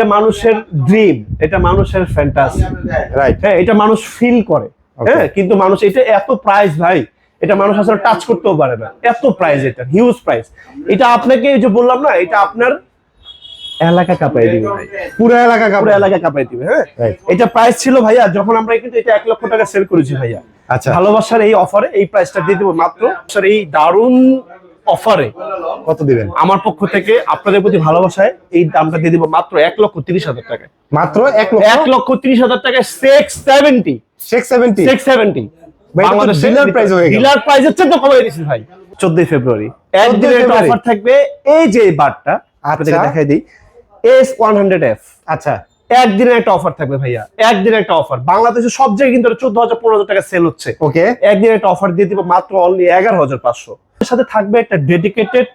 এটা মানুষের ড্রিম এটা মানুষের ফ্যান্টাসি রাইট হ্যাঁ এটা মানুষ ফিল করে। হ্যাঁ কিন্তু মানুষ এটা এত প্রাইস ভাই এটা মানুষ আসলে টাচ করতেও পারে না। এত প্রাইস এটা হিউজ প্রাইস এটা আপনাকে যে বললাম না এটা আপনার এলাকা কাঁপাই দিবে। পুরো এলাকা পুরো কাপড় এলাকা কাঁপাই দিবে হ্যাঁ। এটা প্রাইস ছিল ভাইয়া যখন আমরা কিন্তু এটা এক লক্ষ টাকা সেল করেছি ভাইয়া। আচ্ছা। ভালোবাসার এই অফারে এই প্রাইসটা দিয়ে দেবো মাত্র। স্যার এই দারুণ অফারে কত দিবেন? আমার পক্ষ থেকে আপনাদের প্রতি ভালোবাসায় এই দামটা দিয়ে দিব মাত্র এক লক্ষ তিরিশ হাজার টাকায়। মাত্র এক লক্ষ? এক লক্ষ তিরিশ হাজার টাকায় six seventy six seventy six seventy ভাই, চোদ্দই ফেব্রুয়ারি। একদিনের একটা অফার থাকবে। এই যে বারটা আচ্ছা। দেখাই দিই। এস ওয়ান হান্ড্রেড এফ আচ্ছা। একদিনের একটা অফার থাকবে ভাইয়া। একদিনের একটা অফার বাংলাদেশে সব জায়গায় কিন্তু চোদ্দ হাজার পনেরো হাজার টাকা সেল হচ্ছে। ওকে একদিনের একটা অফার দিয়ে দিব মাত্র অনলি এগারো হাজার পাঁচশো। সাথে থাকবে একটা ডেডিকেটেড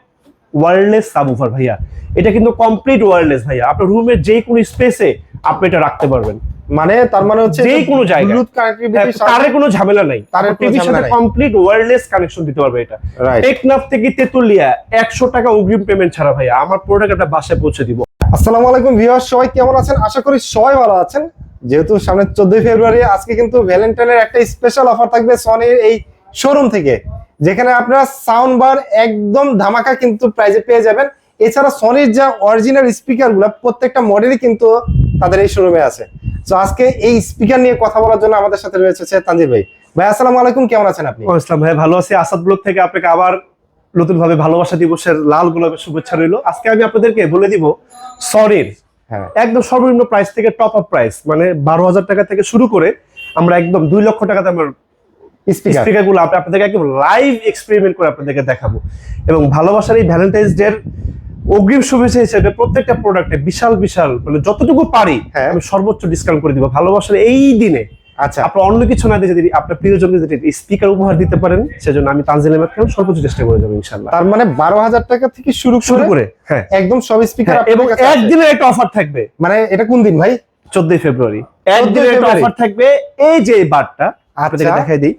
ওয়্যারলেস সাবউফার ভাইয়া। এটা কিন্তু কমপ্লিট ওয়্যারলেস ভাইয়া। আপনার রুমের যে কোনো স্পেসে আপনি এটা রাখতে পারবেন। মানে তার মানে হচ্ছে যে কোনো জায়গায়। কানেক্টিভিটি তারে কোনো ঝামেলা নাই। কোনো টিভির সাথে কমপ্লিট ওয়্যারলেস কানেকশন দিতে পারবে এটা. টেকনাফ থেকে তেতুলিয়া একশো টাকা অগ্রিম পেমেন্ট ছাড়া ভাইয়া। আমার প্রোডাক্ট একটা বাসায় পৌঁছে দিব। আসসালামু আলাইকুম ভিউয়ার সবাই কেমন আছেন? আশা করি সবাই ভালো আছেন। যেহেতু সামনে চোদ্দই ফেব্রুয়ারি আজকে কিন্তু ভ্যালেন্টাইনের একটা স্পেশাল অফার থাকবে সনির এই শোরুম থেকে। যেখানে আপনারা সাউন্ড বার একদম ধামাকা কিন্তু প্রাইজে পেয়ে যাবেন। এছাড়া সনির যা অরিজিনাল স্পিকারগুলো প্রত্যেকটা মডেলই কিন্তু তাদের এই শোরুমে আছে। তো আজকে এই স্পিকার নিয়ে কথা বলার জন্য আমাদের সাথে রয়েছে তানজির ভাই। ভাই আসসালামু আলাইকুম কেমন আছেন আপনি? আসসালাম ভাই ভালো আছি। আসাদ ব্লগ থেকে আপনাকে আবার নতুন ভাবে ভালোবাসা দিবসের লাল গোলাপের শুভেচ্ছা রইল। আজকে আমি আপনাদেরকে বলে দিব সরির হ্যাঁ। একদম সর্বনিম্ন প্রাইস থেকে টপ আপ প্রাইস মানে বারো হাজার টাকা থেকে শুরু করে আমরা একদম দুই লক্ষ টাকাতে আমার স্পিকার। স্পিকারগুলো আপনাদেরকে একদম লাইভ এক্সপেরিমেন্ট করে আপনাদেরকে দেখাবো। এবং ভালোবাসার এই ভ্যালেন্টাইন্স ডে অগ্রিম শুভেচ্ছা হিসেবে প্রত্যেকটা প্রোডাক্টে বিশাল বিশাল মানে যতটুকু পারি হ্যাঁ। আমি সর্বোচ্চ ডিসকাউন্ট করে দিব। ভালোবাসার এই দিনে আচ্ছা। আপনার অন্য কিছু না দিয়ে যদি আপনার প্রিয়জনকে যদি স্পিকার উপহার দিতে পারেন সেজন্য আমি তানজিল আহমেদ খান সর্বোচ্চ চেষ্টা করে যাব ইনশাল্লাহ তার মানে বারো হাজার টাকা থেকে শুরু শুরু করে করে হ্যাঁ। একদম সব স্পিকার হ্যাঁ, এবং একদিনের একটা অফার থাকবে। মানে এটা কোন দিন ভাই? চোদ্দই ফেব্রুয়ারি। একদিনের একটা অফার থাকবে এই যে বারটা আপনাদেরকে আচ্ছা। দেখাই দিই।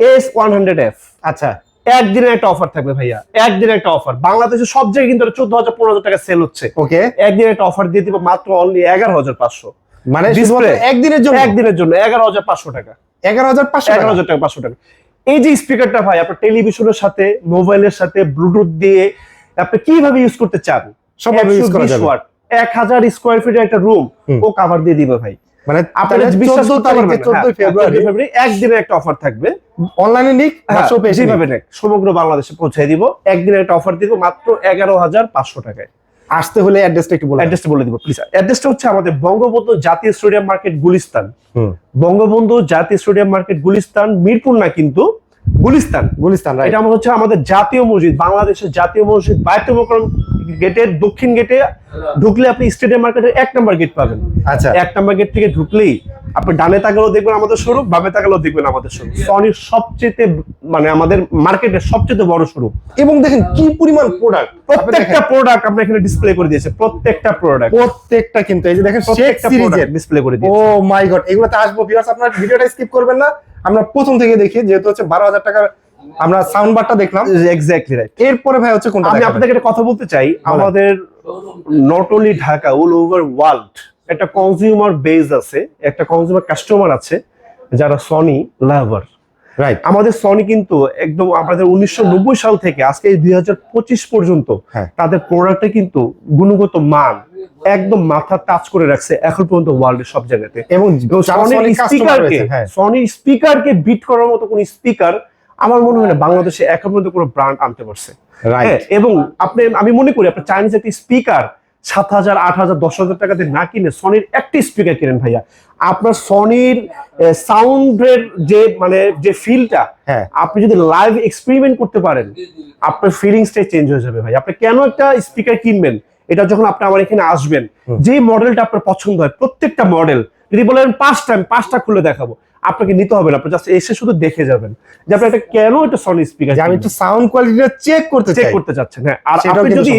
এস ওয়ান হান্ড্রেড এফ আচ্ছা। একদিনের একটা অফার থাকবে ভাইয়া। একদিনের একটা অফার বাংলাদেশে সব জায়গায় কিন্তু চোদ্দ হাজার পনেরো হাজার টাকা সেল হচ্ছে। ওকে একদিনের একটা অফার দিয়ে দিব মাত্র অনলি এগারো হাজার পাঁচশো। মানে একদিনের জন্য? একদিনের জন্য এগারো হাজার পাঁচশো টাকা। এগারো হাজার পাঁচশো এগারো হাজার টাকা পাঁচশো টাকা। এই যে স্পিকারটা ভাই আপনার টেলিভিশনের সাথে মোবাইলের সাথে ব্লুটুথ দিয়ে আপনি কীভাবে ইউজ করতে চান? সবভাবে use করা যাবে। এক হাজার স্কোয়ার ফিটের একটা রুম ও কাভার দিয়ে দিবে ভাই। মানে আপনি বিশ্বাস করতে পারবেন তারিখে না। চোদ্দই হ্যাঁ, ফেব্রুয়ারি ফেব্রুয়ারি একদিনের একটা অফার থাকবে। অনলাইনে নিক হ্যাঁ, যেভাবে নেক সমগ্র বাংলাদেশে পৌঁছে দিব। একদিনের একটা অফার দিব মাত্র এগারো হাজার পাঁচশো টাকায়। আসতে হলে অ্যাড্রেসটা একটু বলে অ্যাড্রেসটা বলে দিব প্লিজ অ্যাড্রেসটা হচ্ছে আমাদের বঙ্গবন্ধু জাতীয় স্টেডিয়াম মার্কেট গুলিস্তান। বঙ্গবন্ধু জাতীয় স্টেডিয়াম মার্কেট গুলিস্তান মিরপুর না কিন্তু গুলিস্তান। গুলিস্তান রাইট এটা আমার হচ্ছে আমাদের জাতীয় মসজিদ বাংলাদেশের জাতীয় মসজিদ বায়তুল গেটের দক্ষিণ গেটে ঢুকলে আপনি স্টেডিয়াম মার্কেটের এক নম্বর গেট পাবেন। আচ্ছা। এক নম্বর গেট থেকে ঢুকলেই আপনি ডানে তাকালেও দেখবেন আমাদের শোরুম বামে তাকালেও দেখবেন আমাদের শোরুম সনির সবচেয়ে মানে আমাদের মার্কেটের সবচেয়ে বড় শোরুম এবং দেখেন কি পরিমাণ প্রোডাক্ট প্রত্যেকটা প্রোডাক্ট আমরা এখানে ডিসপ্লে করে দিয়েছে প্রত্যেকটা প্রোডাক্ট প্রত্যেকটা কিন্তু এই যে দেখেন প্রত্যেকটা সিরিজের। ডিসপ্লে করে দিয়েছে। ও মাই গড এগুলোতে আসব ভিউয়ার্স আপনার ভিডিওটা স্কিপ করবেন না। আমরা প্রথম থেকে দেখি যেহেতু হচ্ছে বারো হাজার টাকার আমরা সাউন্ড বারটা দেখলাম। এক্স্যাক্টলি রাইট এরপরে ভাই হচ্ছে কোনটা আমি আপনাদের একটা কথা বলতে চাই আমাদের not only Dhaka all over world একটা কনজিউমার বেজ আছে একটা কনজিউমার কাস্টমার আছে যারা সনি লাভার রাইট আমাদের সনি কিন্তু একদম আমাদের উনিশশো নব্বই সাল থেকে আজকে দুই পর্যন্ত হ্যাঁ। তাদের প্রোডাক্টে কিন্তু গুণগত মান একদম মাথা টাচ করে রাখছে এখন পর্যন্ত ওয়ার্ল্ডের সব জায়গাতে। এবং Sony customer স্পিকারকে বিট করার মতো কোন স্পিকার আমার মনে হয় না বাংলাদেশে এখন পর্যন্ত কোনো ব্র্যান্ড আনতে পারছে। হ্যাঁ, এবং আপনি আমি মনে করি আপনার চাইনিজ একটি স্পিকার সাত হাজার আট হাজার দশ হাজার টাকাতে না কিনে সনির একটি স্পিকার কিনেন ভাইয়া। আপনার সনির সাউন্ডের যে মানে যে ফিলটা হ্যাঁ। আপনি যদি লাইভ এক্সপেরিমেন্ট করতে পারেন আপনার ফিলিংসটাই চেঞ্জ হয়ে যাবে ভাই আপনি কেন একটা স্পিকার কিনবেন? এটা যখন আপনি আমার এখানে আসবেন। যে মডেলটা আপনার পছন্দ হয় প্রত্যেকটা মডেল যদি বলেন পাঁচটা আমি পাঁচটা খুলে দেখাবো আপনাকে নিতে হবে না আপনি জাস্ট এসে শুধু দেখে যাবেন যে আপনি এটা কেন এটা সনি স্পিকার আমি একটু সাউন্ড কোয়ালিটিটা চেক করতে চেক করতে চাচ্ছেন হ্যাঁ। আর আপনি যদি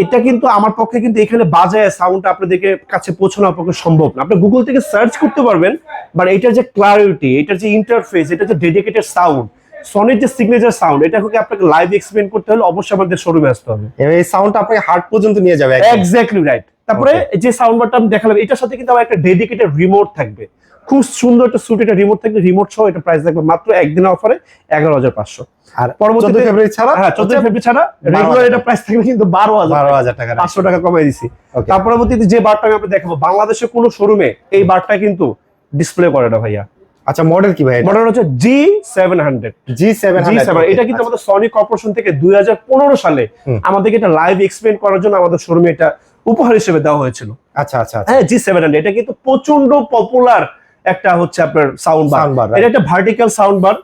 এটা কিন্তু আমার পক্ষে কিন্তু এখানে বাজায় সাউন্ডটা আপনাদেরকে কাছে পৌঁছানো আপনার পক্ষে সম্ভব না। আপনি গুগল থেকে সার্চ করতে পারবেন বাট এটার যে ক্লারিটি এটার যে ইন্টারফেস এটা যে ডেডিকেটেড সাউন্ড সনির যে সিগনেচার সাউন্ড এটা কি আপনাকে লাইভ এক্সপ্লেন করতে হলে অবশ্যই আমাদের শোরুমে আসতে হবে। এই সাউন্ডটা আপনাকে হার্ট পর্যন্ত নিয়ে যাবে। এক্স্যাক্টলি রাইট তারপরে যে সাউন্ড বারটা আমি দেখালাম এটার সাথে কিন্তু আমার একটা ডেডিকেটেড রিমোট থাকবে। খুব সুন্দর একটা সুট একটা রিমোট থাকবে রিমোট সহ এটা প্রাইস থাকবে মাত্র একদিন অফারে এগারো হাজার পাঁচশো। আর চোদ্দ ফেব্রুয়ারি ছাড়া হ্যাঁ চোদ্দ ফেব্রুয়ারি ছাড়া রেগুলার এটা প্রাইস থাকবে কিন্তু বারো হাজার বারো হাজার টাকা। পাঁচশো টাকা কমাই দিছি। তার পরবর্তীতে যে বারটা আমি আপনাকে দেখাবো বাংলাদেশের কোনো শোরুমে এই বারটা কিন্তু ডিসপ্লে করে না ভাইয়া। আচ্ছা মডেল কি ভাই মডেল হচ্ছে G seven hundred G seven G seven এটা কিন্তু আমাদের সনি কর্পোরেশন থেকে দুই হাজার পনেরো সালে আমাদেরকে এটা লাইভ এক্সপ্লেন করার জন্য আমাদের শোরুমে এটা উপহার হিসেবে দেওয়া হয়েছিল। আচ্ছা আচ্ছা আচ্ছা। হ্যাঁ জি সেভেন হান্ড্রেড এটা কিন্তু প্রচণ্ড পপুলার একটা হচ্ছে আপনার সাউন্ড বার এটা একটা ভার্টিক্যাল সাউন্ড বার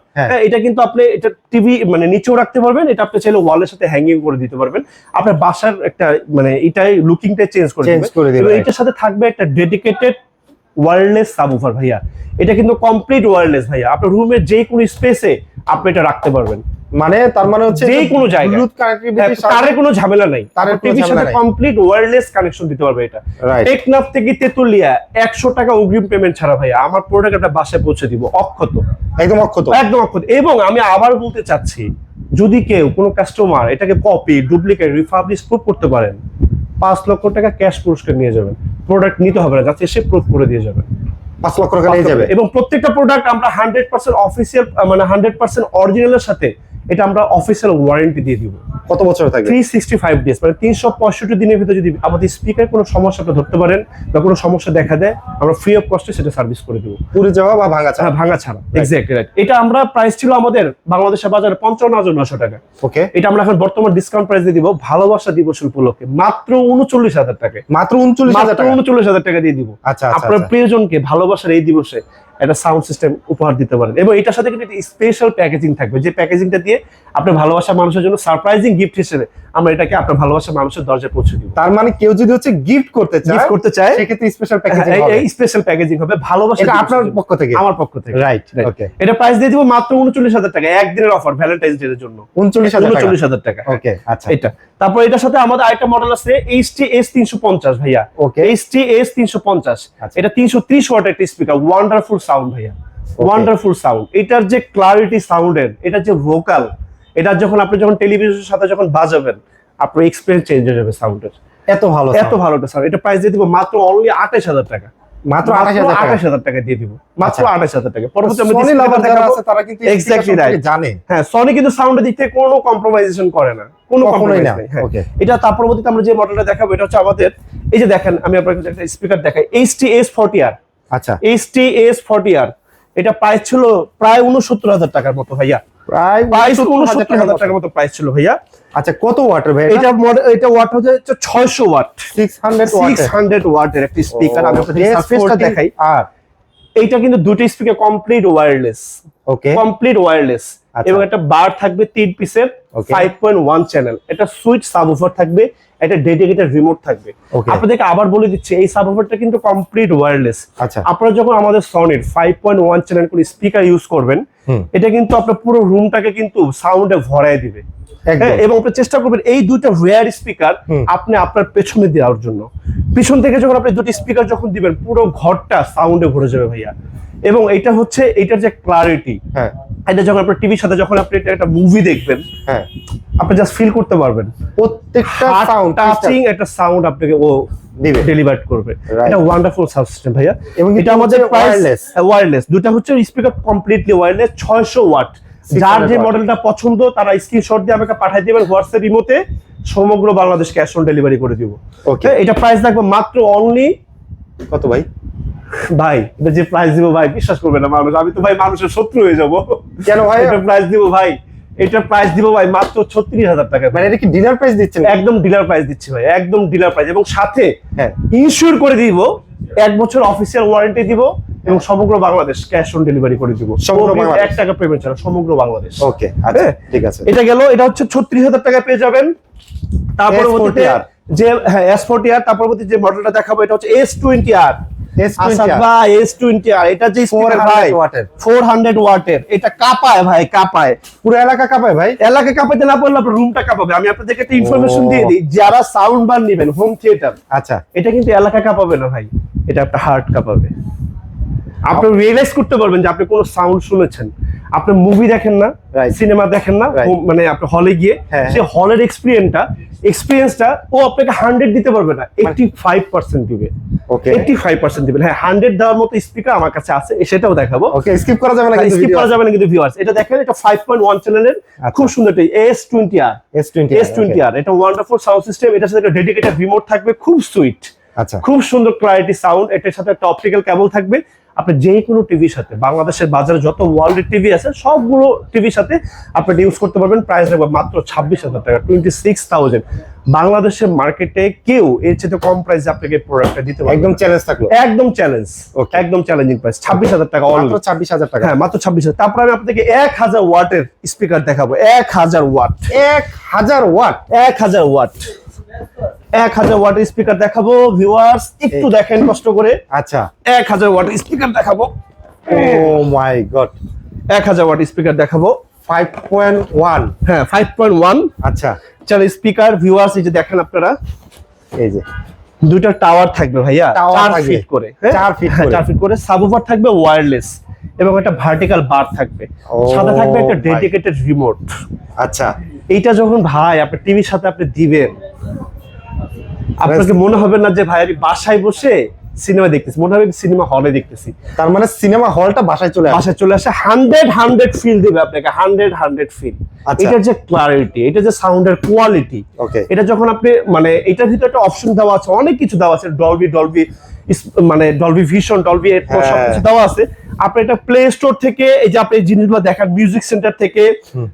এটা কিন্তু আপনি এটা টিভি মানে নিচেও রাখতে পারবেন এটা আপনি চাইলে ওয়ালের সাথে হ্যাঙ্গিং করে দিতে পারবেন। আপনার বাসার একটা মানে এটাই লুকিংটা চেঞ্জ করে চেঞ্জ দিবে। করে দিবে এটার সাথে থাকবে একটা ডেডিকেটেড ওয়্যারলেস সাবউফার ভাইয়া। এটা কিন্তু কমপ্লিট ওয়্যারলেস ভাইয়া। আপনার রুমের যে কোনো স্পেসে আপনি এটা রাখতে পারবেন। মানে তার মানে হচ্ছে যে কোনো জায়গায়। ব্লুটুথ কানেক্টিভিটি তারে কোনো ঝামেলা নাই। তারের টিভির সাথে কমপ্লিট ওয়্যারলেস কানেকশন দিতে পারবে এটা। টেকনাফ থেকে তেতুলিয়া একশো টাকা অগ্রিম পেমেন্ট ছাড়া ভাইয়া আমার প্রোডাক্ট একটা বাসায় পৌঁছে দিব অক্ষত। একদম অক্ষত। একদম অক্ষত। এবং আমি আবার বলতে চাচ্ছি যদি কেউ কোনো কাস্টমার এটাকে কপি ডুপ্লিকেট রিফাবলিশ প্রুফ করতে পারেন পাঁচ লক্ষ টাকা ক্যাশ পুরস্কার নিয়ে যাবেন। প্রোডাক্ট নিতে হবে না যাতে এসে প্রুফ করে দিয়ে যাবেন। পাঁচ লক্ষ টাকা নিয়ে যাবে। এবং প্রত্যেকটা প্রোডাক্ট আমরা হান্ড্রেড পার্সেন্ট অফিসিয়াল মানে হান্ড্রেড পার্সেন্ট অরিজিনালের সাথে এটা আমরা অফিসিয়াল ওয়ারেন্টি দিয়ে দিব। কত বছর থাকবে? থ্রি সিক্সটি ফাইভ ডেজ মানে তিনশো পঁয়ষট্টি দিনের ভিতরে যদি আমাদের স্পিকার কোনো সমস্যা আপনি ধরতে পারেন বা কোনো সমস্যা দেখা দেয় আমরা ফ্রি অফ কস্টে সেটা সার্ভিস করে দেবো। পুরে যাওয়া বা ভাঙা ছাড়া? ভাঙা ছাড়া। এক্স্যাক্টলি রাইট এটা আমরা প্রাইস ছিল আমাদের বাংলাদেশের বাজারে পঞ্চান্ন হাজার নশো টাকা। ওকে এটা আমরা এখন বর্তমান ডিসকাউন্ট প্রাইস দিয়ে দিব ভালোবাসা দিবস উপলক্ষে। মাত্র উনচল্লিশ হাজার টাকা মাত্র উনচল্লিশ হাজার মাত্র টাকা। উনচল্লিশ হাজার টাকা দিয়ে দিব। আচ্ছা আচ্ছা আপনার আচ্ছা। প্রিয়জনকে ভালোবাসার এই দিবসে একটা সাউন্ড সিস্টেম উপহার দিতে পারেন। এবং এটার সাথে কিন্তু স্পেশাল প্যাকেজিং থাকবে। যে প্যাকেজিংটা দিয়ে আপনার ভালোবাসার মানুষের জন্য সারপ্রাইজিং গিফট হিসেবে আমরা এটাকে আপনার ভালোবাসার মানুষের দরজায় পৌঁছে দিব। তার মানে কেউ যদি হচ্ছে গিফট করতে চায় গিফট করতে চায় সেক্ষেত্রে স্পেশাল প্যাকেজিং এই- হবে। স্পেশাল প্যাকেজিং হবে। ভালোবাসা এটা আপনার পক্ষ থেকে? আমার পক্ষ থেকে। রাইট ওকে এটা প্রাইস দিয়ে দিব মাত্র উনচল্লিশ হাজার টাকা একদিনের অফার ভ্যালেন্টাইন্স ডে এর জন্য। উনচল্লিশ হাজার টাকা। উনচল্লিশ হাজার টাকা। ওকে আচ্ছা। এটা। তারপর এটার সাথে আমাদের আরেকটা মডেল আছে এইচটি এস তিনশো পঞ্চাশ ভাইয়া। ওকে এইচটি এস তিনশো পঞ্চাশ। আচ্ছা। এটা তিনশো ত্রিশ ওয়াট একটা স্পিকার ওয়ান্ডারফুল সাউন্ড ভাইয়া। ওয়ান্ডারফুল সাউন্ড এটার যে ক্লারিটি সাউন্ডের এটার যে ভোকাল এটা যখন আপনি যখন টেলিভিশনের সাথে যখন বাজাবেন আপনার এক্সপিরিয়েন্স চেঞ্জ হয়ে যাবে সাউন্ডের এত ভালো এত ভালো সাউন্ড এটা প্রাইস দিয়ে দিব মাত্র অনলি আঠাশ হাজার টাকা। মাত্র আঠাশ হাজার টাকা। দিয়ে দিব। মাত্র আচ্ছা। আঠাশ হাজার টাকা। পরবর্তী সনি লাভার যারা আছে তারা কিন্তু জানে। হ্যাঁ সনি কিন্তু সাউন্ডের দিক থেকে কোনো কম্প্রোমাইজেশন করে না। কোনো কখনোই কখনোই না না হ্যাঁ। ওকে এটা তার পরবর্তীতে আমরা যে মডেলটা দেখাবো এটা হচ্ছে আমাদের এই যে দেখেন আমি আপনাকে একটা স্পিকার দেখাই। এইচটি এস ফর্টি আর আচ্ছা। এইচটি এস ফর্টি আর এটা প্রাইস ছিল প্রায় উনসত্তর হাজার টাকার মতো ভাইয়া। প্রায় প্রাইস 69,000 উনসত্তর হাজার টাকার মতো। প্রাইস ছিল ভাইয়া। আচ্ছা কত ওয়াটের ভাই এটা এটা ওয়াট হচ্ছে ছয়শো watt. Six hundred six hundred ওয়াটের একটা স্পিকার আমি আপনাকে সারফেসটা দেখাই। আর। এইটা কিন্তু দুটো speaker complete wireless okay complete wireless. এবং একটা বার থাকবে তিন পিসের. ফাইভ পয়েন্ট ওয়ান চ্যানেল এটা সুইচ সাবউফার থাকবে একটা ডেডিকেটেড রিমোট থাকবে। আপনাদেরকে আবার বলে দিচ্ছি এই সাবউফারটা কিন্তু কমপ্লিট ওয়্যারলেস আচ্ছা। আপনারা যখন আমাদের সনির ফাইভ পয়েন্ট ওয়ান চ্যানেল করে স্পিকার ইউজ করবেন এটা কিন্তু আপনার পুরো রুমটাকে কিন্তু সাউন্ডে ভরায় দিবে। হ্যাঁ, এবং আপনি চেষ্টা করবেন এই দুইটা রেয়ার স্পিকার আপনি আপনার পেছনে দেওয়ার জন্য। পিছন থেকে যখন আপনি দুটি স্পিকার যখন দিবেন পুরো ঘরটা সাউন্ডে ভরে যাবে ভাইয়া। এবং এটা হচ্ছে এটার যে ক্লারিটি হ্যাঁ। এটা যখন আপনার টিভির সাথে যখন আপনি একটা মুভি দেখবেন হ্যাঁ। আপনি জাস্ট ফিল করতে পারবেন। প্রত্যেকটা সাউন্ড টাচিং একটা সাউন্ড আপনাকে ও দিবে। ডেলিভার করবে। এটা ওয়ান্ডারফুল সাউন্ড সিস্টেম ভাইয়া। এবং এটা আমাদের ওয়্যারলেস ওয়্যারলেস দুটা হচ্ছে স্পিকার কমপ্লিটলি ওয়্যারলেস 600 ওয়াট যার যে। মডেলটা পছন্দ তারা স্ক্রিনশট দিয়ে আমাকে পাঠিয়ে দিবেন হোয়াটসঅ্যাপ রিমোতে সমগ্র বাংলাদেশ ক্যাশ অন ডেলিভারি করে দিব। ওকে এটা প্রাইস থাকবে মাত্র অনলি কত ভাই? ভাই এটা যে প্রাইস দিব ভাই বিশ্বাস করবে না মানুষ। আমি তো ভাই মানুষের শত্রু হয়ে যাব। কেন ভাই এটা প্রাইস দিব ভাই। এটা প্রাইস দিব ভাই মাত্র ছত্রিশ হাজার টাকা। মানে এটা কি ডিনার প্রাইস দিচ্ছেন একদম ডিলার প্রাইস দিচ্ছি ভাই একদম ডিলার প্রাইস এবং সাথে হ্যাঁ। ইনশিওর করে দিব এক বছর অফিসিয়াল ওয়ারেন্টি দিব এবং সমগ্র বাংলাদেশ ক্যাশ অন ডেলিভারি করে দিব। সমগ্র বাংলাদেশ। এক টাকা পেমেন্ট ছাড়া সমগ্র বাংলাদেশ। ওকে আচ্ছা হ্যাঁ। ঠিক আছে। এটা গেল এটা হচ্ছে ছত্রিশ হাজার টাকা পেয়ে যাবেন। তার S40R পরবর্তীতে যে হ্যাঁ এস ফোর্টি আর তার পরবর্তী যে মডেলটা দেখাবো এটা হচ্ছে এস টোয়েন্টি আর S20R আসাদ ভাই এস টোয়েন্টি আর এটা যে স্পিকার 400 ভাই। ওয়াটের। ফোর হান্ড্রেড ওয়াটের এটা কাঁপায় ভাই কাঁপায়। পুরো এলাকা কাঁপায় ভাই? এলাকা কাঁপাতে না পারলে আপনার রুমটা কাঁপাবে। আমি আপনাদেরকে একটা ইনফরমেশন দিয়ে দিই যারা সাউন্ড বার নেবেন হোম থিয়েটার আচ্ছা। এটা কিন্তু এলাকা কাঁপাবে না ভাই এটা আপনার হার্ট কাঁপাবে। আপনি রিয়েলাইজ করতে পারবেন যে আপনি কোনো সাউন্ড শুনেছেন। আপনি মুভি দেখেন না সিনেমা দেখেন না মানে আপনি হলে গিয়ে হ্যাঁ। সে হলের এক্সপিরিয়েন্সটা এক্সপিরিয়েন্সটা ও আপনাকে হান্ড্রেড দিতে পারবে না এইটি ফাইভ পার্সেন্ট দিবে। ওকে এইটি ফাইভ পার্সেন্ট দিবেন। হ্যাঁ হান্ড্রেড দেওয়ার মতো স্পিকার আমার কাছে আছে সেটাও দেখাবো। ওকে স্কিপ করা যাবে না কিন্তু স্কিপ করা যাবে না কিন্তু ভিউয়ার্স এটা দেখেন এটা ফাইভ পয়েন্ট ওয়ান চ্যানেলের। খুব সুন্দর S twenty R S20 S twenty R এটা ওয়ান্ডারফুল সাউন্ড সিস্টেম এটার সাথে একটা ডেডিকেটেড রিমোট থাকবে খুব সুইট আচ্ছা। খুব সুন্দর ক্লারিটি সাউন্ড এটার সাথে একটা অপটিক্যাল কেবল থাকবে। আপনি যে কোনো টিভির সাথে বাংলাদেশের বাজারে যত ওয়ার্ল্ডের টিভি আছে সবগুলো টিভির সাথে আপনি ইউজ করতে পারবেন। প্রাইস রাখব মাত্র ছাব্বিশ হাজার টাকা টোয়েন্টি সিক্স থাউজেন্ড বাংলাদেশের মার্কেটে কেউ এর চেয়ে কম প্রাইসে আপনাকে প্রোডাক্টটা দিতে পারবে একদম চ্যালেঞ্জ থাকল। একদম চ্যালেঞ্জ. একদম চ্যালেঞ্জিং প্রাইস ছাব্বিশ হাজার টাকা মাত্র ছাব্বিশ হাজার টাকা। হ্যাঁ মাত্র ছাব্বিশ হাজার। তারপর আমি আপনাদেরকে এক হাজার ওয়াটের স্পিকার দেখাবো এক হাজার ওয়াট এক হাজার ওয়াট এক হাজার ওয়াট এক হাজার ওয়াটের স্পিকার দেখাবো ভিউয়ার্স একটু দেখেন কষ্ট করে। আচ্ছা। এক হাজার ওয়াটের স্পিকার দেখাবো। ও মাই গড এক হাজার ওয়াট স্পিকার দেখাবো। ফাইভ পয়েন্ট ওয়ান হ্যাঁ ফাইভ পয়েন্ট ওয়ান আচ্ছা। চার স্পিকার ভিউয়ার্স এই যে দেখেন আপনারা। এই যে। দুইটা টাওয়ার থাকবে ভাইয়া। চার। ফিট করে হ্যাঁ? চার feet হ্যাঁ, চার ফিট করে। সাবওয়ার থাকবে ওয়্যারলেস এবং একটা ভার্টিক্যাল বার থাকবে। Oh সাথে থাকবে একটা ডেডিকেটেড রিমোট আচ্ছা। এইটা যখন ভাই আপনি টিভির সাথে আপনি দিবেন আপনাকে মনে হবে না যে ভাই আমি বাসায় বসে সিনেমা দেখতেছি মনে হবে সিনেমা হলে দেখতেছি। তার মানে সিনেমা হলটা বাসায় চলে আসে। বাসায় চলে আসে হান্ড্রেড হান্ড্রেড ফিল দিবে আপনাকে হান্ড্রেড হান্ড্রেড ফিল। এটার যে ক্লারিটি এটা যে সাউন্ডের কোয়ালিটি এটা যখন আপনি মানে এটার ভিতরে একটা অপশন দেওয়া আছে অনেক কিছু দেওয়া আছে ডলবি ডলবি মানে ডলবি ভিশন ডলবি। সবকিছু দেওয়া আছে। আপনি এটা প্লে স্টোর থেকে এই যে আপনি জিনিসগুলো দেখান মিউজিক সেন্টার থেকে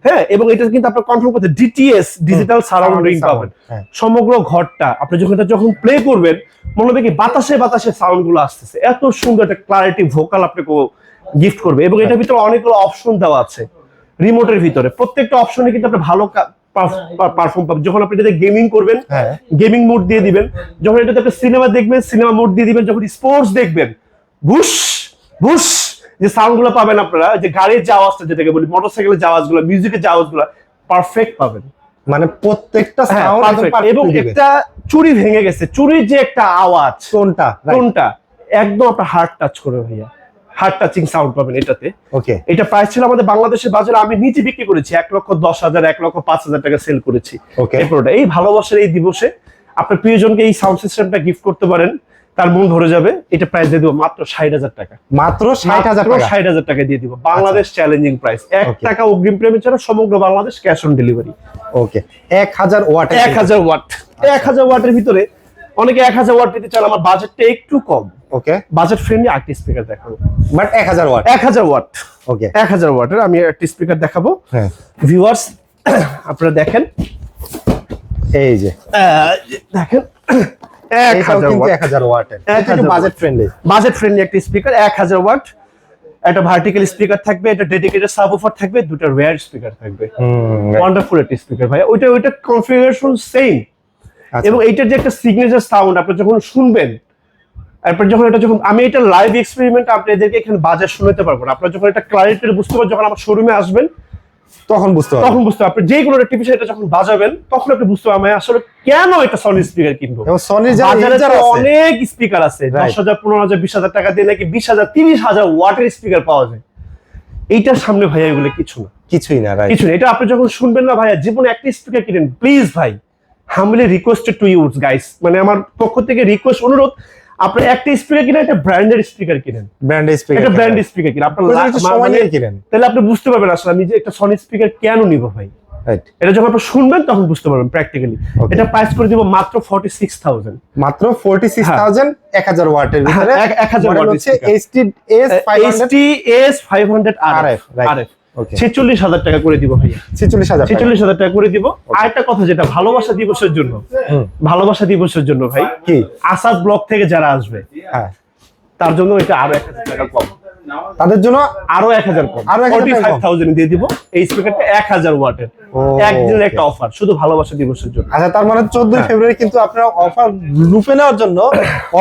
হ্যাঁ এবং এটা কিন্তু আপনার কনফার্ম করতে ডিটিএস ডিজিটাল সারাউন্ডিং পাবেন। হ্যাঁ। সমগ্র ঘরটা আপনি যখন এটা যখন প্লে করবেন মনে হবে কি বাতাসে বাতাসে সাউন্ডগুলো আসতেছে। এত সুন্দর একটা ক্লারিটি ভোকাল আপনাকে গিফট করবে। এবং এটার ভিতরে অনেকগুলো অপশন দেওয়া আছে রিমোটের ভিতরে। প্রত্যেকটা অপশনে কিন্তু আপনি ভালো পারফর্ম পাবেন। যখন আপনি এটাতে গেমিং করবেন হ্যাঁ। গেমিং মোড দিয়ে দিবেন যখন এটাতে আপনি সিনেমা দেখবেন সিনেমা মোড দিয়ে দিবেন যখন স্পোর্টস দেখবেন বুশ বুশ যে সাউন্ডগুলো পাবেন আপনারা যে গাড়ির যে আওয়াজটা যেটাকে বলি মোটরসাইকেলের যে আওয়াজগুলো মিউজিকের যে আওয়াজগুলো পারফেক্ট পাবেন। মানে প্রত্যেকটা হ্যাঁ, সাউন্ড এবং একটা চুরি ভেঙে গেছে চুরির যে একটা আওয়াজ টোনটা কোনটা একদম আপনার হার্ট টাচ করে ভাইয়া। হার্ট টাচিং সাউন্ড পাবেন এটাতে। ওকে এটা প্রাইস ছিল আমাদের বাংলাদেশের বাজারে আমি নিজে বিক্রি করেছি এক লক্ষ দশ হাজার এক লক্ষ পাঁচ হাজার টাকা সেল করেছি Okay. এই প্রোডাক্ট এই ভালোবাসার এই দিবসে আপনার প্রিয়জনকে এই সাউন্ড সিস্টেমটা গিফট করতে পারেন। তার মন ভরে যাবে এটা প্রাইস দিয়ে দিব মাত্র ষাট হাজার টাকা। মাত্র ষাট হাজার টাকা? ষাট হাজার টাকা দিয়ে দিব। বাংলাদেশ চ্যালেঞ্জিং প্রাইস এক টাকা অগ্রিম প্রেমে ছাড়া সমগ্র Bangladesh cash on delivery okay এক হাজার ওয়াট এক হাজার ওয়াট আচ্ছা। এক হাজার ওয়াটের ভিতরে অনেকে এক হাজার ওয়াট দিতে চান আমার বাজেটটা একটু কম। ওকে বাজেট ফ্রেন্ডলি আরেকটি স্পিকার দেখাবো। বাট এক হাজার ওয়াট এক হাজার ওয়াট ওকে এক হাজার ওয়াটের আমি একটি স্পিকার দেখাবো। হ্যাঁ। ভিউয়ার্স আপনারা দেখেন। এই যে। দেখেন। এটাও কিন্তু ওয়াট। এক হাজার ওয়াটের এক হাজার বাজেট ফ্রেন্ডলি বাজেট ফ্রেন্ডলি একটি স্পিকার এক হাজার ওয়াট। একটা ভার্টিক্যাল স্পিকার থাকবে একটা ডেডিকেটেড সাবওয়ুফার থাকবে দুটো রেয়ার স্পিকার থাকবে। ওয়ান্ডারফুল একটি স্পিকার ভাই ওইটা ওইটা কনফিগারেশন সেম আচ্ছা। এবং এইটার যে একটা সিগনেচার সাউন্ড আপনি যখন শুনবেন তারপর যখন এটা যখন আমি এটা লাইভ এক্সপেরিমেন্ট আপনাদেরকে এখানে বাজার শুনতে পারব না। আপনারা যখন এটা ক্লারিটি বুঝতে পারবেন যখন আমার শোরুমে আসবেন তখন বুঝতে পারবেন। তখন বুঝতে পারবেন। যে কোনো টিভি এটা যখন বাজাবেন তখন আপনি বুঝতে পারবেন আসলে কেন একটা সনি স্পিকার কিনবো? এবং যারা বাজারে অনেক স্পিকার আছে. দশ হাজার পনেরো হাজার বিশ হাজার টাকা দিয়ে নাকি বিশ হাজার তিরিশ হাজার ওয়াটের স্পিকার পাওয়া যায়। এইটার সামনে ভাইয়া এগুলো কিছু না। কিছুই না কিছু না। এটা আপনি যখন শুনবেন না ভাইয়া জীবনে একটা স্পিকার কিনেন প্লিজ ভাই humbly requested to use guys মানে আমার পক্ষ থেকে রিকোয়েস্ট অনুরোধ আপনি একটা স্পিকার কিনেন একটা ব্র্যান্ডের স্পিকার কিনেন। ব্র্যান্ড স্পিকার একটা ব্র্যান্ড স্পিকার কিনেন। মা- সময় মানে- নিয়ে কিনেন। তাহলে আপনি বুঝতে পারবেন আসলে আমি যে একটা সনি স্পিকার কেন নিব ভাই? রাইট এটা যখন আপনি শুনবেন তখন বুঝতে পারবেন প্র্যাকটিক্যালি এটা প্রাইস করে দিব মাত্র ফর্টি সিক্স থাউজেন্ড মাত্র ফোরটি সিক্স থাউজেন্ড এক হাজার ওয়াটের ভিতরে। হ্যাঁ, হাজার মডেল watt হচ্ছে। HT S five hundred ST S five hundred R ছেচল্লিশ হাজার টাকা করে দিব ভাইয়া। ছেচল্লিশ হাজার টাকা। ছেচল্লিশ হাজার টাকা করে দিব। আর একটা কথা যেটা ভালোবাসা দিবসের জন্য। ভালোবাসা দিবসের জন্য ভাই কি? আসাদ ব্লক থেকে যারা আসবে হ্যাঁ। তার জন্য এটা আরও এক হাজার টাকা কম। তাদের জন্য আরও এক হাজার কম। আরও 1000 ফাইভ থাউজেন্ড দিয়ে দিব। এই স্পিকারটা এক হাজার ওয়াটের। একদিনের একটা অফার শুধু ভালোবাসা দিবসের জন্য। আচ্ছা তার মানে চোদ্দই হ্যাঁ। ফেব্রুয়ারি কিন্তু আপনারা অফার লুপে নেওয়ার জন্য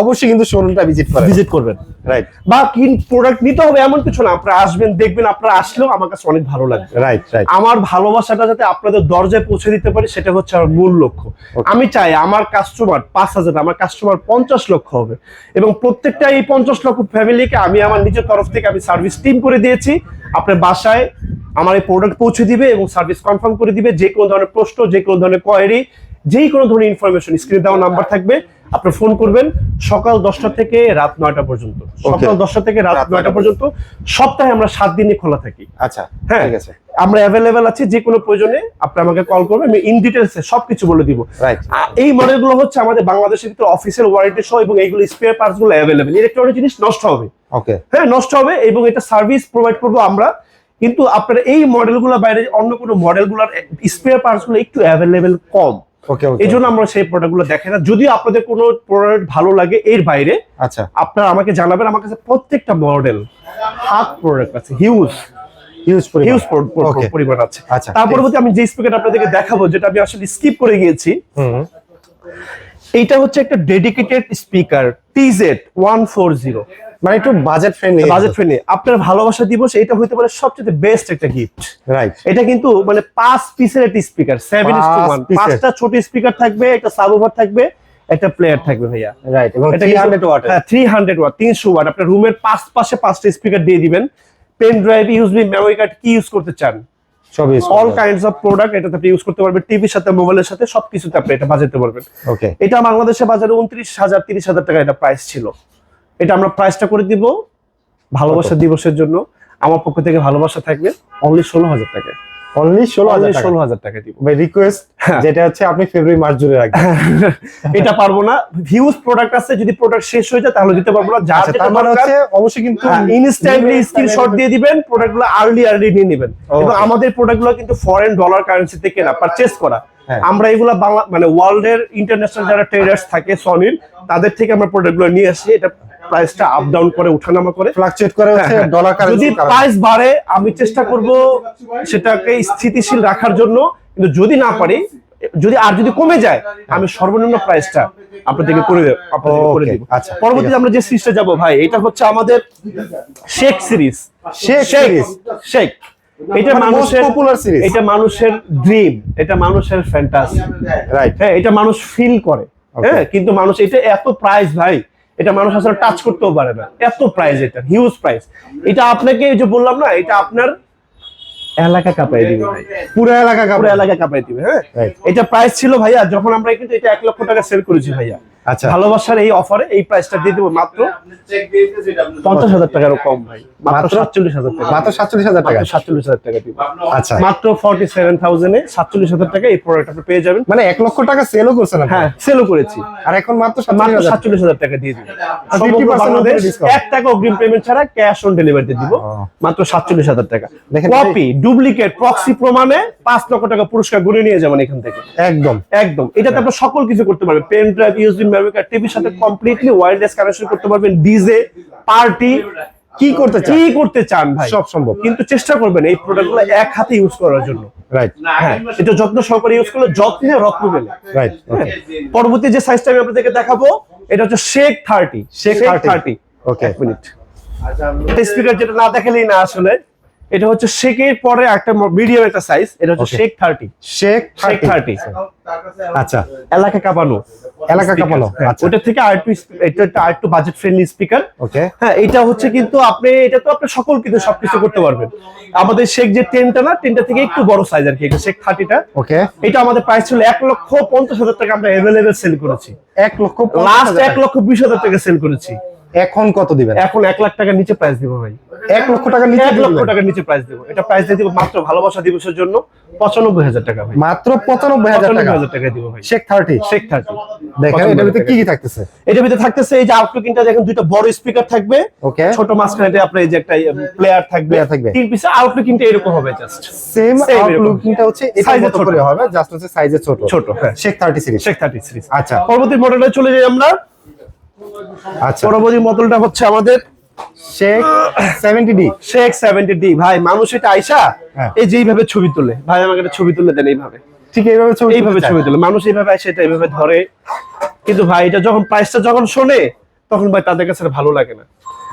অবশ্যই কিন্তু শোরুমটা ভিজিট করেন। ভিজিট করবেন। রাইট বা কি প্রোডাক্ট নিতে হবে এমন কিছু না আপনারা আসবেন দেখবেন আপনারা আসলেও আমার কাছে অনেক ভালো লাগবে। রাইট রাইট আমার ভালোবাসাটা যাতে আপনাদের দরজায় পৌঁছে দিতে পারি সেটা হচ্ছে আমার মূল লক্ষ্য। আমি চাই আমার কাস্টমার পাঁচ হাজার আমার কাস্টমার পঞ্চাশ লক্ষ হবে। এবং প্রত্যেকটা এই পঞ্চাশ লক্ষ ফ্যামিলিকে আমি আমার নিজের তরফ থেকে আমি সার্ভিস টিম করে দিয়েছি। আপনার বাসায় আমার এই প্রোডাক্ট পৌঁছে দিবে এবং সার্ভিস কনফার্ম করে দিবে যে কোনো ধরনের প্রশ্ন, যে কোনো ধরনের কোয়ারি যেই কোনো ধরনের ইনফরমেশন স্ক্রিনে দেওয়া নাম্বার থাকবে আপনি ফোন করবেন সকাল দশটা থেকে রাত নয়টা পর্যন্ত। সকাল দশটা থেকে রাত নয়টা পর্যন্ত। সপ্তাহে আমরা সাত দিনই খোলা থাকি। আচ্ছা হ্যাঁ ঠিক আছে। আমরা অ্যাভেলেবেল আছি যে কোনো প্রয়োজনে। আপনি আমাকে কল করবেন আমি ইন ডিটেলস সবকিছু বলে দিব। এই মডেলগুলো হচ্ছে আমাদের বাংলাদেশের ভিতরে অফিসিয়াল ওয়ারেন্টি সহ এবং এইগুলো স্পেয়ার পার্টসগুলো অ্যাভেলেবেল ইলেকট্রনিক জিনিস নষ্ট হবে। ওকে হ্যাঁ নষ্ট হবে এবং এটা সার্ভিস প্রোভাইড করব আমরা। কিন্তু আপনারা এই মডেলগুলো বাইরে অন্য কোনো মডেলগুলোর স্পেয়ার পার্টসগুলো একটু অ্যাভেলেবেল কম। এই জন্য আমরা সেই প্রোডাক্টগুলো দেখে না। যদি আপনাদের কোনো প্রোডাক্ট ভালো লাগে এর বাইরে আচ্ছা। আপনারা আমাকে জানাবেন। আমার কাছে প্রত্যেকটা মডেল হাত প্রোডাক্ট আছে হিউজ হিউজ হিউজ পরিমাণ আছে। আচ্ছা, তার পরবর্তী আমি যে স্পিকার আপনাদেরকে দেখাবো যেটা আমি আসলে স্কিপ করে গিয়েছি হুম। এইটা হচ্ছে একটা dedicated speaker TZ one four zero মানে একটু বাজেট ফ্রেন্ডলি বাজেট ফ্রেন্ডলি আপনার ভালোবাসা দিবস এটা হতে পারে সবচেয়ে বেস্ট একটা গিফট রাইট এটা কিন্তু মানে পাঁচ পিসের একটা স্পিকার সেভেন। পাঁচটা ছোট স্পিকার থাকবে একটা সাবওভার থাকবে একটা প্লেয়ার থাকবে ভাইয়া। রাইট এবং এটা 300 ওয়াট হ্যাঁ থ্রি হান্ড্রেড ওয়াট তিনশো ওয়াট আপনার রুমের পাঁচ পাশে পাঁচটা স্পিকার দিয়ে দিবেন। Pen drive USB memory card কি ইউজ করতে চান? সবই অল কাইন্ডস অফ প্রোডাক্ট এটাতে আপনি ইউজ করতে পারবেন। টিভির সাথে মোবাইলের সাথে সবকিছুতে আপনি এটা বাজাতে পারবেন ওকে এটা বাংলাদেশে বাজারে উনত্রিশ হাজার তিরিশ হাজার টাকা এটা প্রাইস ছিল। এটা আমরা প্রাইসটা করে দিব ভালোবাসা দিবসের জন্য। আমার পক্ষ থেকে ভালোবাসা থাকবে অনলি ষোলো হাজার টাকা অনলি 16000 অনলি টাকা ষোলো হাজার টাকা দিব। ভাই রিকোয়েস্ট হ্যাঁ। যেটা হচ্ছে আপনি ফেব্রুয়ারি মার্চ জুড়ে রাখবেন এটা পারব না। হিউজ প্রোডাক্ট আছে যদি প্রোডাক্ট শেষ হয়ে যায় তাহলে দিতে পারব না। যার আচ্ছা তার মানে হচ্ছে অবশ্যই কিন্তু ইনস্ট্যান্টলি স্ক্রিনশট দিয়ে দিবেন প্রোডাক্টগুলো আর্লি আর্লি নিয়ে নেবেন. এবং আমাদের প্রোডাক্টগুলো কিন্তু ফরেন ডলার কারেন্সিতে কেনা পারচেস করা। হ্যাঁ। আমরা এগুলো বাংলা মানে ওয়ার্ল্ড এর ইন্টারন্যাশনাল যারা ট্রেডার্স থাকে সনির তাদের থেকে আমরা প্রোডাক্টগুলো নিয়ে আসি। এটা প্রাইসটা আপ ডাউন করে ওঠানামা করে। ফ্লাকচুয়েট করে হচ্ছে হ্যাঁ, ডলার হ্যাঁ। যদি প্রাইস বাড়ে আমি চেষ্টা করব সেটাকে স্থিতিশীল রাখার জন্য। কিন্তু যদি না পারি যদি আর যদি কমে যায় আমি সর্বনিম্ন প্রাইসটা আপনাদেরকে করে করে দিব। আচ্ছা, পরবর্তীতে আমরা যে সিরিজটা যাব ভাই এটা হচ্ছে আমাদের shake series shake series shake এটা মানে মানুষের popular series। এটা মানুষের ড্রিম এটা মানুষের ফ্যান্টাসি রাইট হ্যাঁ এটা মানুষ ফিল করে। হ্যাঁ কিন্তু মানুষ এটা এত প্রাইস ভাই। এটা মানুষ আসলে টাচ করতেও পারে না। এত প্রাইস এটা হিউজ প্রাইস এটা আপনাকে এই যে বললাম না এটা আপনার এলাকা কাঁপাই দিবে ভাই। পুরো এলাকা পুরো কাপড় এলাকা কাঁপাই দিবে হ্যাঁ. এটা প্রাইস ছিল ভাইয়া যখন আমরা কিন্তু এটা এক লক্ষ টাকা সেল করেছি ভাইয়া। আচ্ছা। ভালোবাসার এই অফারে এই প্রাইসটা দিয়ে দেবো মাত্র পঞ্চাশ হাজার টাকারও কম ভাই। মাত্র? সাতচল্লিশ হাজার টাকা। মাত্র সাতচল্লিশ হাজার টাকা। সাতচল্লিশ হাজার টাকা দিব। আচ্ছা। মাত্র ফর্টি সেভেন থাউজেন্ডে সাতচল্লিশ হাজার টাকা এই প্রোডাক্ট আপনি পেয়ে যাবেন। মানে এক লক্ষ টাকা সেলও করছেন আপনি? হ্যাঁ সেলও করেছি। আর এখন মাত্র মাত্র সাতচল্লিশ হাজার টাকা। দিয়ে দিবেন আর সমগ্র 50% বাংলাদেশ discount। এক টাকা অগ্রিম পেমেন্ট ছাড়া ক্যাশ অন ডেলিভারিতে দিব। মাত্র সাতচল্লিশ হাজার টাকা। দেখেন কপি ডুপ্লিকেট প্রক্সি প্রমাণে পাঁচ লক্ষ টাকা পুরস্কার গুনে নিয়ে যাবেন এখান থেকে। একদম। একদম। এটাতে আপনি সকল কিছু করতে পারবেন। পেন ড্রাইভ ইউএসবি মেমোরি টিভির সাথে কমপ্লিটলি ওয়্যারলেস কানেকশন করতে পারবেন ডিজে পার্টি কি করতে চান? কি করতে চান ভাই? সব সম্ভব। কিন্তু চেষ্টা করবেন এই প্রোডাক্টগুলো এক হাতে ইউজ করার জন্য। রাইট হ্যাঁ এটা যত্ন সহকারে ইউজ করলে যত্নে রত্ন মেলে রাইট পরবর্তী যে সাইজটা আমি আপনাদেরকে দেখাবো এটা হচ্ছে shake thirty shake thirty okay এক মিনিট। স্পিকার যেটা না দেখালেই না আসলে। এটা হচ্ছে শেকের পরে একটা মিডিয়াম একটা সাইজ এটা হচ্ছে shake thirty shake shake thirty আচ্ছা। এলাকা কাঁপানো। এলাকা। কাঁপানো, হ্যাঁ, আচ্ছা। ওটা থেকে আর একটু এটা একটা আর একটু বাজেট ফ্রেন্ডলি স্পিকার ওকে হ্যাঁ এটা হচ্ছে কিন্তু আপনি এটা তো আপনি সকল কিন্তু সবকিছু করতে পারবেন। আমাদের শেক যে টেনটা না টেনটা থেকে একটু বড় সাইজ আর কি এটা শেক থার্টিটা ওকে এটা আমাদের প্রাইস ছিল এক লক্ষ পঞ্চাশ হাজার টাকা আমরা অ্যাভেলেবেল সেল করেছি। এক লক্ষ লাস্ট হাজার এক লক্ষ বিশ হাজার টাকা সেল করেছি। এখন কত দিবেন? এখন এক লাখ টাকার নিচে প্রাইস দিব ভাই। এক লক্ষ টাকা নিচে এক লক্ষ টাকার নিচে প্রাইস দিব। এটা প্রাইস দিয়ে দিব মাত্র ভালোবাসা দিবসের জন্য পঁচানব্বই হাজার টাকা ভাই। মাত্র পঁচানব্বই হাজার টাকা। হাজার টাকা দিব ভাই। শেখ থার্টি শেখ থার্টি দেখেন এটার ভিতরে কি কি থাকতেছে? এটার ভিতরে থাকতেছে এই যে আউটলুকিংটা দেখেন দুইটা বড় স্পিকার থাকবে। ওকে ছোট মাঝখানে আপনার এই যে একটা প্লেয়ার থাকবে। থাকবে। তিন পিসে আউটলুকিংটা এরকম হবে জাস্ট সেম। আউটলুকিংটা হচ্ছে এটা মতো ছোট। করে হবে জাস্ট হচ্ছে সাইজে ছোট। ছোট হ্যাঁ। Shake thirty series shake thirty series আচ্ছা। পরবর্তী মডেলে চলে যাই আমরা। আচ্ছা। পরবর্তী মডেলটা হচ্ছে আমাদের শেখ শেখ ভাই মানুষ এটা হ্যাঁ। এই ছবি তোলে। ভাই আমাকে একটা ছবি তুলে দেন এইভাবে। ঠিক এইভাবে ছবি এইভাবে ছবি তোলে। মানুষ এইভাবে আসে এটা এইভাবে ধরে। কিন্তু ভাই এটা যখন প্রাইসটা যখন শোনে তখন ভাই তাদের কাছে ভালো লাগে না।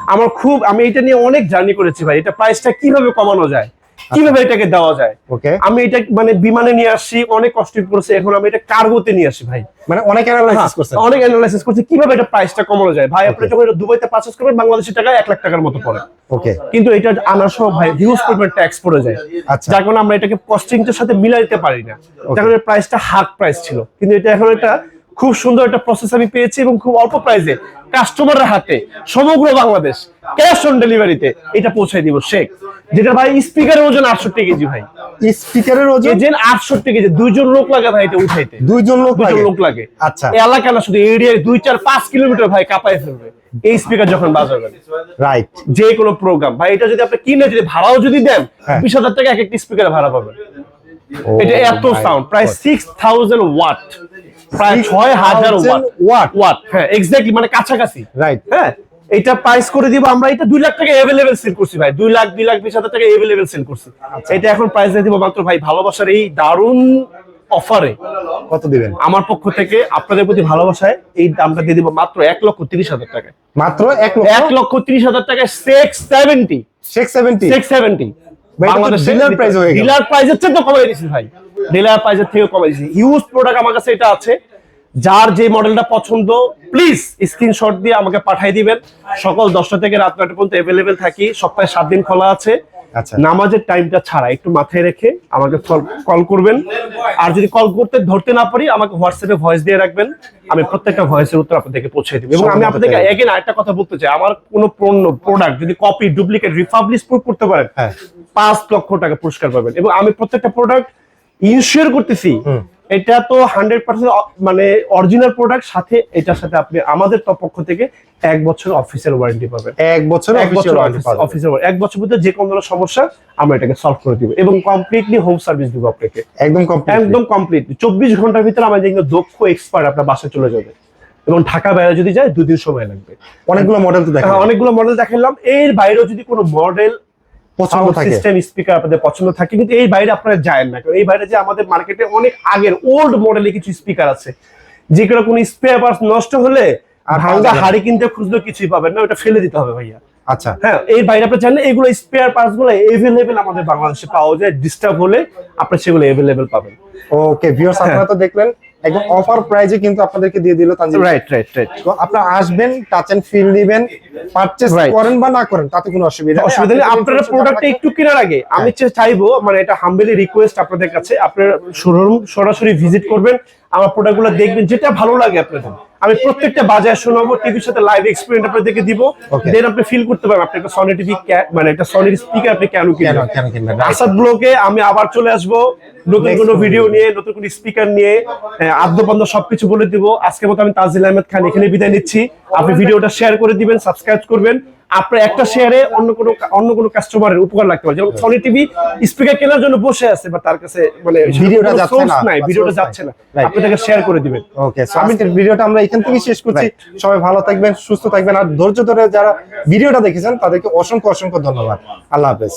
আমার খুব আমি এটা নিয়ে অনেক জার্নি করেছি ভাই। এটা প্রাইসটা কীভাবে কমানো যায়? কীভাবে এটাকে দেওয়া যায়? ওকে। আমি এটা মানে বিমানে নিয়ে আসছি অনেক কষ্ট করছে এখন আমি এটা কার্গোতে নিয়ে আসি ভাই। মানে অনেক অ্যানালাইসিস করছেন। হ্যাঁ, অনেক অ্যানালাইসিস করছে কীভাবে এটা প্রাইসটা কমানো যায়? ভাই আপনি যখন এটা দুবাইতে পারচেজ করবেন বাংলাদেশি টাকা এক লাখ টাকার মতো পড়ে। ওকে। কিন্তু এটা আনার সময় ভাই হিউজ পরিমাণ ট্যাক্স পড়ে যায়। আচ্ছা। যার কারণে আমরা এটাকে কস্টিংটার সাথে মিলাই দিতে পারি না। যার কারণে প্রাইসটা হাফ প্রাইস ছিল। কিন্তু এটা এখন একটা খুব সুন্দর একটা প্রসেস আমি পেয়েছি এবং খুব অল্প প্রাইসে কাস্টমারের হাতে সমগ্র বাংলাদেশ ক্যাশ অন ডেলিভারিতে এটা পৌঁছায় দিব শেখ। যেটা ভাই স্পিকারের ওজন আটষট্টি কেজি ভাই। স্পিকারের ওজন? আটষট্টি কেজি দুইজন লোক লাগে ভাই এটা উঠাইতে। দুইজন লোক লাগে? লোক লাগে। আচ্ছা। এলাকা না শুধু এরিয়ায় দুই চার পাঁচ কিলোমিটার ভাই কাঁপায় ফেলবে। এই স্পিকার যখন বাজাবেন। রাইট যে কোনো প্রোগ্রাম ভাই এটা যদি আপনি কিনে যদি ভাড়াও যদি দেন হ্যাঁ। বিশ হাজার টাকা এক একটি স্পিকার ভাড়া পাবেন। এটা এত সাউন্ড প্রায় সিক্স থাউজেন্ড ওয়াট প্রায় ছয় হাজার ওয়াট। ওয়াট হ্যাঁ এক্স্যাক্টলি মানে কাছাকাছি। রাইট হ্যাঁ এটা প্রাইস করে দিব আমরা এটা দুই লাখ টাকা এভেলেবেল সেল করছি ভাই। দুই লাখ দুই লাখ বিশ হাজার টাকা এভেলেবেল সেল করছি। আচ্ছা। এটা এখন প্রাইস দিয়ে দিব মাত্র ভাই ভালোবাসার এই দারুণ অফারে কত দিবেন? আমার পক্ষ থেকে আপনাদের প্রতি ভালোবাসায় এই দামটা দিয়ে দিব মাত্র এক লক্ষ তিরিশ হাজার টাকা মাত্র এক লক্ষ? তিরিশ হাজার টাকায় six seventy six seventy six seventy হয়ে ডিলার প্রাইসের চেয়ে তো কমাই দিছি ভাই। ডিলার প্রাইসের থেকে কমাই দিছি। হিউজ প্রোডাক্ট আমার কাছে এটা আছে। যার যে মডেলটা পছন্দ প্লিজ স্ক্রিনশট দিয়ে আমাকে পাঠিয়ে দিবেন। সকাল দশটা থেকে রাত নয়টা পর্যন্ত অ্যাভেলেবেল থাকি। সপ্তাহে সাত দিন খোলা আছে। নামাজের টাইমটা ছাড়া একটু মাথায় রেখে আমাকে কল করবেন। আর যদি কল করতে ধরতে না পারি আমাকে হোয়াটসঅ্যাপে ভয়েস দিয়ে রাখবেন। আমি প্রত্যেকটা ভয়েসের উত্তর আপনাদেরকে পৌঁছে দিব। এবং আমি আপনাদেরকে। এগেন আরেকটা কথা বলতে চাই। আমার কোনো পণ্য প্রোডাক্ট যদি কপি ডুপ্লিকেট রিপাবলিশ প্রুফ করতে পারেন হ্যাঁ। পাঁচ লক্ষ টাকা পুরস্কার পাবেন। এবং আমি প্রত্যেকটা প্রোডাক্ট ইনশিওর করতেছি। এটা তো হান্ড্রেড পার্সেন্ট মানে অরিজিনাল প্রোডাক্ট সাথে এটার সাথে আপনি আমাদের পক্ষ থেকে এক বছর অফিসিয়াল ওয়ারেন্টি পাবেন। এক বছর এক বছর অফিসের এক বছর মধ্যে যে কোনো সমস্যা আমরা এটাকে সলভ করে দিব এবং কমপ্লিটলি হোম সার্ভিস দিব আপনাকে। একদম কমপ্লিট একদম কমপ্লিট চব্বিশ ঘণ্টার ভিতরে আমাদের কিন্তু দক্ষ এক্সপার্ট আপনার বাসায় চলে যাবে এবং ঢাকা বাইরে যদি যায় দুদিন সময় লাগবে। অনেকগুলো মডেল তো দেখা হ্যাঁ, অনেকগুলো মডেল দেখালাম। এর বাইরেও যদি কোনো মডেল পছন্দ থাকে। সিস্টেম স্পিকার আপনাদের পছন্দ থাকে কিন্তু এই বাইরে আপনারা যায় না। কারণ এই বাইরে যে আমাদের মার্কেটে অনেক আগের ওল্ড মডেলের কিছু স্পিকার আছে। যেগুলো কোনো স্পেয়ার পার্টস নষ্ট হলে আর ভাঙ্গা। হাড়ি কিনতে খুঁজলেও কিছুই পাবেন না ওটা ফেলে দিতে হবে ভাইয়া। আচ্ছা। হ্যাঁ এই বাইরে আপনি জানেন এগুলো স্পেয়ার পার্টসগুলো এভেলেবেল আমাদের বাংলাদেশে পাওয়া যায় ডিস্টার্ব হলে আপনি সেগুলো এভেলেবেল পাবেন। ওকে ভিউয়ার্স আপনারা তো দেখলেন একদম অফার প্রাইজে কিন্তু আপনাদেরকে দিয়ে দিল তানজিম। রাইট রাইট রাইট তো আপনারা আসবেন টাচ এন্ড ফিল দিবেন পারচেজ করেন বা না করেন তাতে কোনো অসুবিধা নেই। অসুবিধা নেই আপনারা প্রোডাক্টটা একটু কেনার আগে আমি চা- চাইব মানে এটা হাম্বেলি রিকোয়েস্ট আপনাদের কাছে আপনারা শোরুম সরাসরি ভিজিট করবেন আমার প্রোডাক্টগুলো দেখবেন যেটা ভালো লাগে আপনাদের। আমি প্রত্যেকটা বাজার শোনাবো টিভির সাথে লাইভ এক্সপিরিয়েন্স আপনাদেরকে দিব। দেন আপনি ফিল করতে পারবেন আপনি একটা সনি টিভি মানে একটা সনির স্পিকার আপনি কেন কেন কিনবেন? কেন কিনবেন? আসাদ ব্লকে আমি আবার চলে আসব নতুন কোনো কোনো ভিডিও নিয়ে নতুন কোনো স্পিকার নিয়ে আদ্যপন্দ সবকিছু বলে দিব। আজকের মতো আমি তাজিল আহমেদ খান এখানে বিদায় নিচ্ছি। আপনি ভিডিওটা শেয়ার করে দিবেন সাবস্ক্রাইব করবেন। আপনার একটা শেয়ারে অন্য কোনো অন্য কোনো কাস্টমারের উপকার লাগতে পারে। যেমন সনি টিভি স্পিকার কেনার জন্য বসে আছে বা তার কাছে মানে ভিডিওটা যাচ্ছে না, নাই ভিডিওটা যাচ্ছে না. আপনি তাকে শেয়ার করে দিবেন। ওকে সো আজকের ভিডিওটা আমরা এখান থেকে শেষ করছি। সবাই ভালো থাকবেন সুস্থ থাকবেন আর ধৈর্য ধরে যারা ভিডিওটা দেখেছেন তাদেরকে অসংখ্য অসংখ্য ধন্যবাদ। আল্লাহ হাফেজ।